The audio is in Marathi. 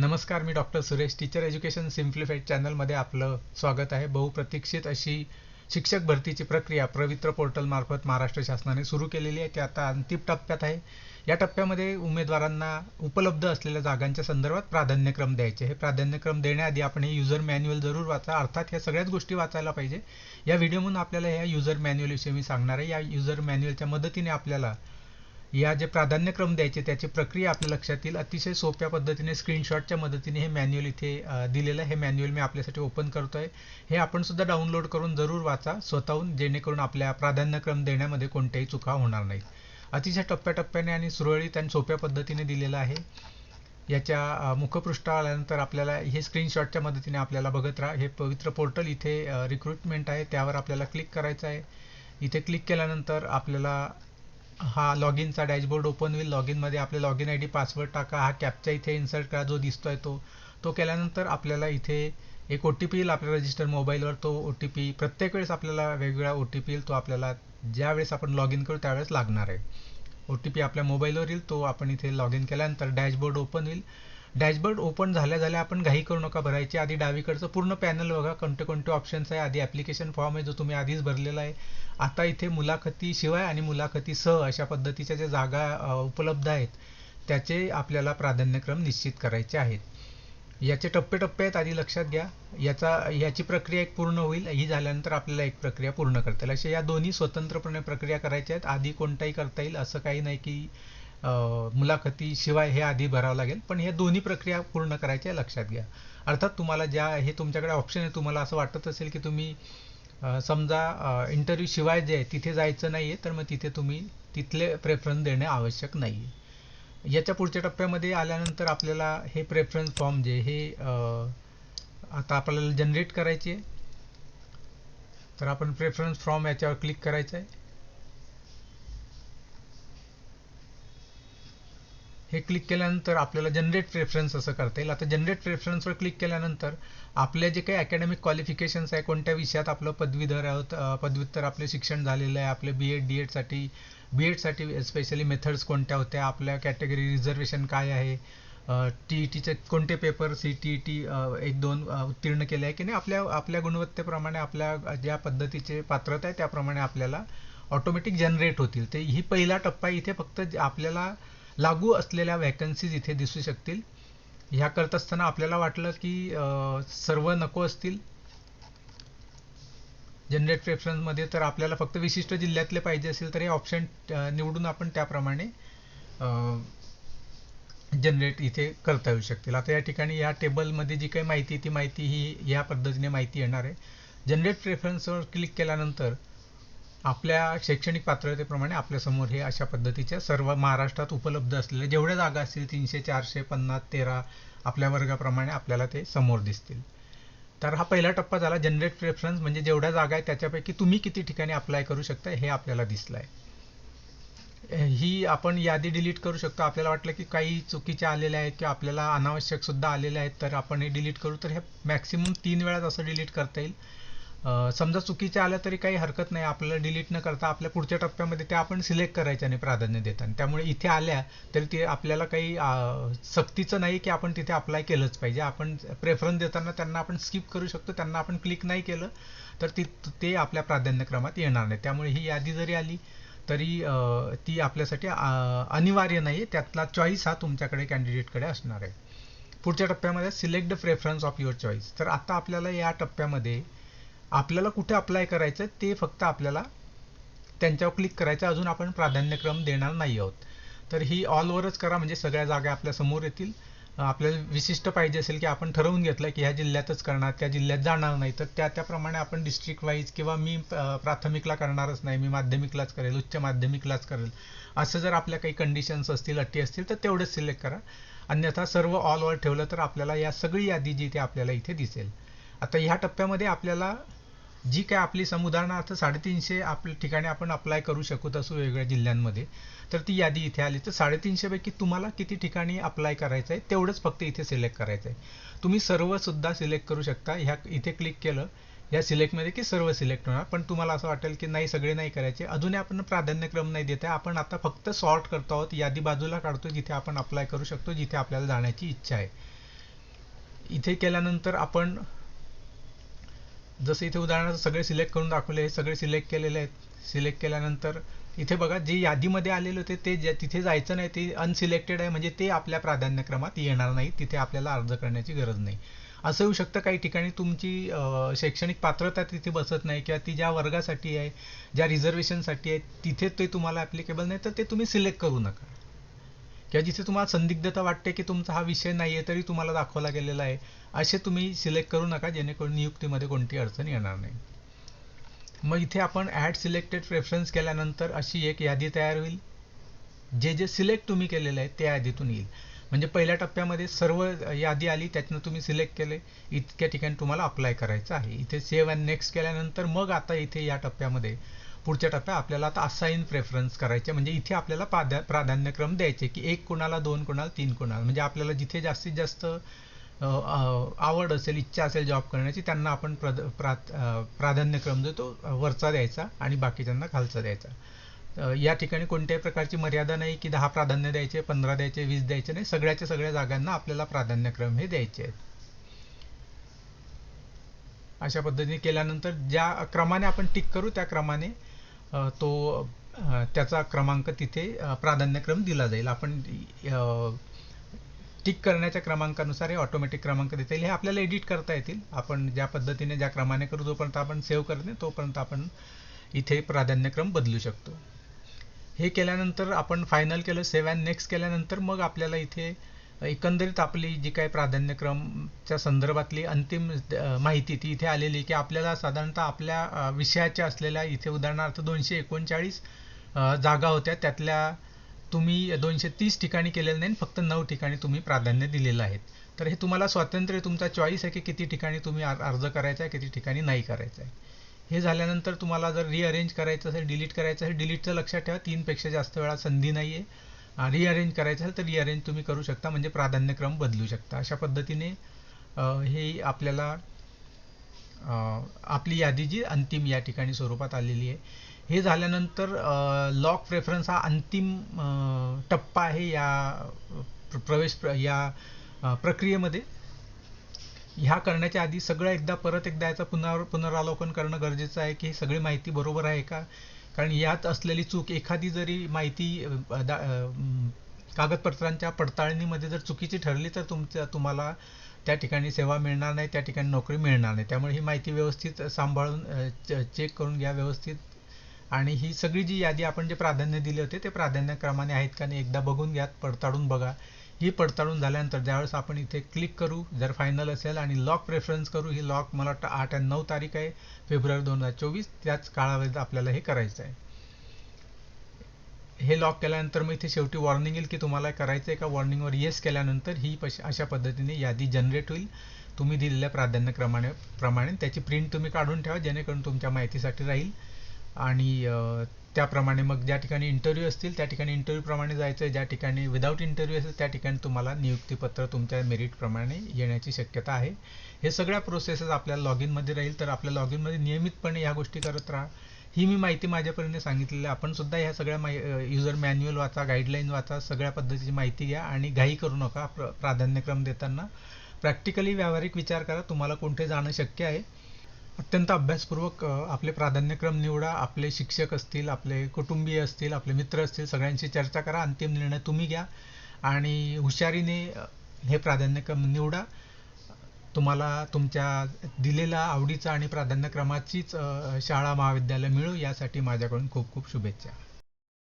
नमस्कार मी doctor Suresh. Teacher education simplified चॅनलमध्ये आपलं स्वागत आहे. बहुप्रतीक्षित अशी शिक्षक भरतीची प्रक्रिया पवित्र पोर्टलमार्फत महाराष्ट्र शासनाने सुरू केलेली आहे. ती आता अंतिम टप्प्यात आहे. या टप्प्यामध्ये उमेदवारांना उपलब्ध असलेल्या जागांच्या संदर्भात प्राधान्यक्रम द्यायचे हे प्राधान्यक्रम देण्याआधी आपण हे युजर मॅन्युअल जरूर वाचा. अर्थात ह्या सगळ्याच गोष्टी वाचायला पाहिजे. या व्हिडिओमधून आपल्याला ह्या युजर मॅन्युअलविषयी मी सांगणार आहे. या युजर मॅन्युअलच्या मदतीने आपल्याला या जे प्राधान्यक्रम द्यायचे त्याची प्रक्रिया आपल्या लक्षात येईल. अतिशय सोप्या पद्धतीने स्क्रीनशॉटच्या मदतीने हे मॅन्युअल इथे दिलेलं आहे. हे मॅन्युअल मी आपल्यासाठी ओपन करतो आहे हे आपण सुद्धा डाउनलोड करून जरूर वाचा स्वतःहून जेणेकरून आपल्या प्राधान्यक्रम देण्यामध्ये कोणत्याही चुका होणार नाहीत. अतिशय टप्प्याटप्प्याने आणि सुरळीत आणि सोप्या पद्धतीने दिलेलं आहे. याच्या मुखपृष्ठ आल्यानंतर आपल्याला हे स्क्रीनशॉटच्या मदतीने आपल्याला बघत राहा. हे पवित्र पोर्टल इथे रिक्रुटमेंट आहे. त्यावर आपल्याला क्लिक करायचं आहे. इथे क्लिक केल्यानंतर आपल्याला हा लॉग इनचा डॅशबोर्ड ओपन होईल. लॉग इनमध्ये आपले log in I D password टाका. हा कॅपचा इथे इन्सर्ट करा जो दिसतोय तो. तो केल्यानंतर आपल्याला इथे एक ओ टी पी येईल आपल्या रजिस्टर मोबाईलवर तो ओ टी पी प्रत्येक वेळेस आपल्याला वेगवेगळा ओ टी पी येईल. तो आपल्याला ज्या वेळेस आपण लॉग इन करू त्यावेळेस लागणार आहे. ओ टी पी आपल्या मोबाईलवर येईल. तो आपण इथे लॉग इन केल्यानंतर डॅशबोर्ड ओपन होईल. डॅशबोर्ड ओपन झाल्या झाल्या आपण घाई करू नका भरायची. आधी डावीकडचं पूर्ण पॅनल बघा. कोणते कोणते ऑप्शन्स आहे? आधी ॲप्लिकेशन फॉर्म आहे जो तुम्ही आधीच भरलेला आहे. आता इथे मुलाखती शिवाय आणि मुलाखती सह अशा पद्धतीच्या ज्या जागा उपलब्ध आहेत त्याचे आपल्याला प्राधान्यक्रम निश्चित करायचे आहेत. याचे टप्पे टप्पे आहेत आधी लक्षात घ्या. याचा याची प्रक्रिया एक पूर्ण होईल. ही झाल्यानंतर आपल्याला एक प्रक्रिया पूर्ण करता येईल. अशा या दोन्ही स्वतंत्रपणे प्रक्रिया करायच्या आहेत. आधी कोणताही करता येईल असं काही नाही की मुलाखतीशिवाय हे आधी भरावं लागेल पण हे दोन्ही प्रक्रिया पूर्ण करायच्या लक्षात घ्या. अर्थात तुम्हाला ज्या हे तुमच्याकडे ऑप्शन आहे तुम्हाला असं वाटत असेल की तुम्ही समजा इंटरव्ह्यू शिवाय जे आहे तिथे जायचं नाही आहे तर मग तिथे तुम्ही तिथले प्रेफरन्स देणे आवश्यक नाही आहे याच्या पुढच्या टप्प्यामध्ये आल्यानंतर आपल्याला हे प्रेफरन्स फॉर्म जे हे आता आपल्याला जनरेट करायचे तर आपण प्रेफरन्स फॉर्म याच्यावर क्लिक करायचं आहे. हे क्लिक केल्यानंतर आपल्याला जनरेट प्रेफरन्स असं करता येईल. आता जनरेट प्रेफरन्सवर क्लिक केल्यानंतर आपले जे काही अकॅडमिक क्वालिफिकेशन्स आहे कोणत्या विषयात आपलं पदवीधर आहोत पदव्युत्तर आपले शिक्षण झालेलं आहे आपले बी एड डी एडसाठी बी एडसाठी स्पेशली मेथड्स कोणत्या होत्या आपल्या कॅटेगरी रिझर्वेशन काय आहे टी ई टीचे कोणते paper C T E T एक दोन उत्तीर्ण केले आहे की नाही आपल्या आपल्या गुणवत्तेप्रमाणे आपल्या ज्या पद्धतीचे पात्रता आहे त्याप्रमाणे आपल्याला ऑटोमॅटिक जनरेट होतील. ते ही पहिला टप्पा इथे फक्त आपल्याला लागू असलेल्या वॅकन्सीज इथे दिसू शकतील. ह्या करत असताना आपल्याला वाटलं की सर्व नको असतील. जनरेट प्रेफरन्समध्ये तर आपल्याला फक्त विशिष्ट जिल्ह्यातले पाहिजे असेल तर हे ऑप्शन निवडून आपण त्याप्रमाणे जनरेट इथे करता येऊ शकतील. आता या ठिकाणी या टेबलमध्ये जी काही माहिती ती माहिती ही या पद्धतीने माहिती येणार आहे. जनरेट प्रेफरन्सवर क्लिक केल्यानंतर आपल्या शैक्षणिक पात्रतेप्रमाणे आपल्यासमोर हे अशा पद्धतीच्या सर्व महाराष्ट्रात उपलब्ध असलेल्या जेवढ्या जागा असतील तीनशे चारशे पन्नास तेरा आपल्या वर्गाप्रमाणे आपल्याला ते समोर दिसतील. तर हा पहिला टप्पा झाला जनरेट प्रेफरन्स म्हणजे जेवढ्या जागा आहेत त्याच्यापैकी तुम्ही किती ठिकाणी अप्लाय करू शकता हे आपल्याला दिसलं आहे ही आपण यादी डिलीट करू शकतो. आपल्याला वाटलं की काही चुकीच्या आलेल्या आहेत किंवा आपल्याला अनावश्यक सुद्धा आलेल्या आहेत तर आपण हे डिलीट करू. तर हे मॅक्सिमम तीन वेळाच असं डिलीट करता येईल. समजा चुकीच्या आल्या तरी काही हरकत नाही. आपल्याला डिलीट न करता आपल्या पुढच्या टप्प्यामध्ये त्या आपण सिलेक्ट करायच्या आणि प्राधान्य देताना त्यामुळे इथे आल्या तरी ते आपल्याला काही सक्तीचं नाही की आपण तिथे अप्लाय केलंच पाहिजे. आपण प्रेफरन्स देताना त्यांना आपण स्किप करू शकतो. त्यांना आपण क्लिक नाही केलं तर ती ते आपल्या प्राधान्यक्रमात येणार नाही. त्यामुळे ही यादी जरी आली तरी ती आपल्यासाठी अनिवार्य नाही त्यातला चॉईस हा तुमच्याकडे कॅन्डिडेटकडे असणार आहे. पुढच्या टप्प्यामध्ये select the preference of your choice तर आता आपल्याला या टप्प्यामध्ये आपल्याला कुठे अप्लाय करायचं ते फक्त आपल्याला त्यांच्यावर क्लिक करायचं अजून आपण प्राधान्यक्रम देणार नाही आहोत. तर ही ऑलवरच करा म्हणजे सगळ्या जागा आपल्यासमोर येतील. आपल्याला विशिष्ट पाहिजे असेल की आपण ठरवून घेतलं की ह्या जिल्ह्यातच करणार त्या जिल्ह्यात जाणार नाही. तर त्या त्याप्रमाणे आपण डिस्ट्रिक्ट वाईज किंवा मी प्राथमिकला करणारच नाही. मी माध्यमिकलाच करेल उच्च माध्यमिकलाच करेल. असं जर आपल्या काही कंडिशन्स असतील अटी असतील तर तेवढंच सिलेक्ट करा. अन्यथा सर्व ऑलवर ठेवलं तर आपल्याला या सगळी यादी जी ते आपल्याला इथे दिसेल. आता ह्या टप्प्यामध्ये आपल्याला जी काय आपली समुदाहरणार्थ साडेतीनशे आपल्या ठिकाणी आपण अप्लाय करू शकत असू वेगवेगळ्या जिल्ह्यांमध्ये तर ती यादी इथे आली. तर साडेतीनशेपैकी तुम्हाला किती ठिकाणी अप्लाय करायचं आहे तेवढंच फक्त इथे सिलेक्ट करायचं आहे तुम्ही सर्वसुद्धा सिलेक्ट करू शकता. ह्या इथे क्लिक केलं या सिलेक्टमध्ये की सर्व सिलेक्ट होणार. पण तुम्हाला असं वाटेल की नाही सगळे नाही करायचे. अजूनही आपण प्राधान्यक्रम नाही देत आहे. आपण आता फक्त सॉर्ट करतो आहोत. यादी बाजूला काढतो जिथे आपण अप्लाय करू शकतो जिथे आपल्याला जाण्याची इच्छा आहे. इथे केल्यानंतर आपण जसं इथे उदाहरणार्थ सगळे सिलेक्ट करून दाखवले हे सगळे सिलेक्ट केलेले आहेत. सिलेक्ट केल्यानंतर इथे बघा जे यादीमध्ये आलेले होते ते जे तिथे जायचं नाही ते अनसिलेक्टेड आहे म्हणजे ते आपल्या प्राधान्यक्रमात येणार नाही. तिथे आपल्याला अर्ज करण्याची गरज नाही. असं होऊ शकतं काही ठिकाणी तुमची शैक्षणिक पात्रता तिथे बसत नाही किंवा ती ज्या वर्गासाठी आहे ज्या रिझर्वेशनसाठी आहे तिथे ते तुम्हाला ॲप्लिकेबल नाही तर ते तुम्ही सिलेक्ट करू नका. किंवा जिथे तुम्हाला संदिग्धता वाटते की तुमचा हा विषय नाही आहे तरी तुम्हाला दाखवला गेलेला आहे असे तुम्ही सिलेक्ट करू नका जेणेकरून नियुक्तीमध्ये कोणती अडचण येणार नाही. मग इथे आपण ॲड सिलेक्टेड प्रेफरन्स केल्यानंतर अशी एक यादी तयार होईल. जे जे सिलेक्ट तुम्ही केलेलं आहे त्या यादीतून येईल. म्हणजे पहिल्या टप्प्यामध्ये सर्व यादी आली त्यातनं तुम्ही सिलेक्ट केले इतक्या ठिकाणी तुम्हाला अप्लाय करायचं आहे. इथे सेव्ह अँड नेक्स्ट केल्यानंतर मग आता इथे या टप्प्यामध्ये पुढच्या टप्प्यात आपल्याला आता असाईन प्रेफरन्स करायचे म्हणजे इथे आपल्याला प्राधा प्राधान्यक्रम द्यायचे की एक कोणाला दोन कोणाला तीन कोणाला. म्हणजे आपल्याला जिथे जास्तीत जास्त आवड असेल इच्छा असेल जॉब करण्याची त्यांना आपण प्रद प्रा प्राधान्यक्रम जो तो वरचा द्यायचा आणि बाकीच्यांना खालचा द्यायचा. या ठिकाणी कोणत्याही प्रकारची मर्यादा नाही की दहा प्राधान्य द्यायचे पंधरा द्यायचे वीस द्यायचे नाही. सगळ्याच्या सगळ्या जागांना आपल्याला प्राधान्यक्रम हे द्यायचे आहेत. अशा पद्धतीने केल्यानंतर ज्या क्रमाने आपण टिक करू त्या क्रमाने तो त्याचा क्रमांक तिथे प्राधान्यक्रम दिला जाईल. आपण टिक करण्याच्या क्रमांकानुसार हे ऑटोमॅटिक क्रमांक देता येईल. हे आपल्याला एडिट करता येतील. आपण ज्या पद्धतीने ज्या क्रमाने करू जोपर्यंत आपण सेव्ह करते तोपर्यंत आपण इथे प्राधान्यक्रम बदलू शकतो. हे केल्यानंतर आपण फायनल केलं सेव्ह अँड नेक्स्ट केल्यानंतर मग आपल्याला इथे एकंदरीत आपली जी काही प्राधान्यक्रमच्या संदर्भातली अंतिम माहिती ती इथे आलेली की आपल्याला साधारणतः आपल्या विषयाच्या असलेल्या इथे उदाहरणार्थ दोनशे एकोणचाळीस जागा होत्या. त्यातल्या तुम्ही दोनशे तीस ठिकाणी केलेलं नाही फक्त नऊ ठिकाणी तुम्ही प्राधान्य दिलेलं आहे. तर हे तुम्हाला स्वातंत्र्य तुमचा चॉईस आहे की किती ठिकाणी तुम्ही अर्ज करायचा आहे किती ठिकाणी नाही करायचा आहे. हे झाल्यानंतर तुम्हाला जर रिअरेंज करायचं असेल डिलीट करायचं असेल डिलीटचं लक्षात ठेवा. तीनपेक्षा जास्त वेळा संधी नाही आहे रिअरेंज करायचं असेल तर रिअरेंज तुम्ही करू शकता म्हणजे प्राधान्यक्रम बदलू शकता. अशा पद्धतीने हे आपल्याला आपली यादी जी अंतिम या ठिकाणी स्वरूपात आलेली आहे. हे झाल्यानंतर लॉक प्रेफरन्स हा अंतिम टप्पा आहे या प्रवेश प्र- या प्रक्रियेमध्ये. ह्या करण्याच्या आधी सगळं एकदा परत एकदा याचं पुनर पुनरावलोकन करणं गरजेचं आहे की सगळी माहिती बरोबर आहे का? कारण यात असलेली चूक एखादी जरी माहिती दा- कागदपत्रांच्या पडताळणीमध्ये जर चुकीची ठरली तर तुमच्या तुम्हाला त्या ठिकाणी सेवा मिळणार नाही त्या ठिकाणी नोकरी मिळणार नाही. त्यामुळे ही माहिती व्यवस्थित सांभाळून च- चेक करून घ्या व्यवस्थित. आणि ही सगळी जी यादी आपण जे प्राधान्य दिले होते ते प्राधान्यक्रमाने आहेत का नाही एकदा बघून घ्या पडताळून बघा. ही पडताळून झाल्यानंतर ज्यावेळेस आपण इथे क्लिक करू जर फायनल असेल आणि लॉक प्रेफरन्स करू ही लॉक मला वाटतं आठ आणि नऊ तारीख आहे फेब्रुवारी दोन हजार चोवीस त्याच काळावधीत आपल्याला हे करायचं आहे. हे लॉक केल्यानंतर मग इथे शेवटी वॉर्निंग येईल की तुम्हाला करायचं आहे का वॉर्निंगवर येस केल्यानंतर ही पश अशा पद्धतीने यादी जनरेट होईल. तुम्ही दिलेल्या प्राधान्यक्रमाने प्रमाणे त्याची प्रिंट तुम्ही काढून ठेवा जेणेकरून तुमच्या माहितीसाठी राहील. आणि त्याप्रमाणे मग ज्या ठिकाणी इंटरव्ह्यू असतील त्या ठिकाणी इंटरव्ह्यूप्रमाणे जायचं आहे ज्या ठिकाणी विदाऊट इंटरव्ह्यू असेल त्या ठिकाणी तुम्हाला नियुक्तीपत्र तुमच्या मेरिटप्रमाणे येण्याची शक्यता आहे. हे सगळ्या प्रोसेसेस आपल्या लॉग इनमध्ये राहील तर आपल्या लॉग इनमध्ये नियमितपणे या गोष्टी करत राहा. ही मी माहिती माझ्यापर्यंत सांगितलेली आहे. आपण सुद्धा ह्या सगळ्या माहि युजर मॅन्युअल वाचा गाईडलाईन वाचा सगळ्या पद्धतीची माहिती घ्या आणि घाई करू नका प्र प्राधान्यक्रम देताना. प्रॅक्टिकली व्यावहारिक विचार करा तुम्हाला कोणते जाणं शक्य आहे. अत्यंत अभ्यासपूर्वक आपले प्राधान्यक्रम निवडा आपले शिक्षक असतील आपले कुटुंबीय असतील आपले मित्र असतील सगळ्यांशी चर्चा करा अंतिम निर्णय तुम्ही घ्या आणि हुशारीने हे प्राधान्यक्रम निवडा. तुम्हाला तुमच्या दिलेल्या आवडीचा आणि प्राधान्यक्रमाचीच शाळा महाविद्यालय मिळो यासाठी माझ्याकडून खूप खूप शुभेच्छा.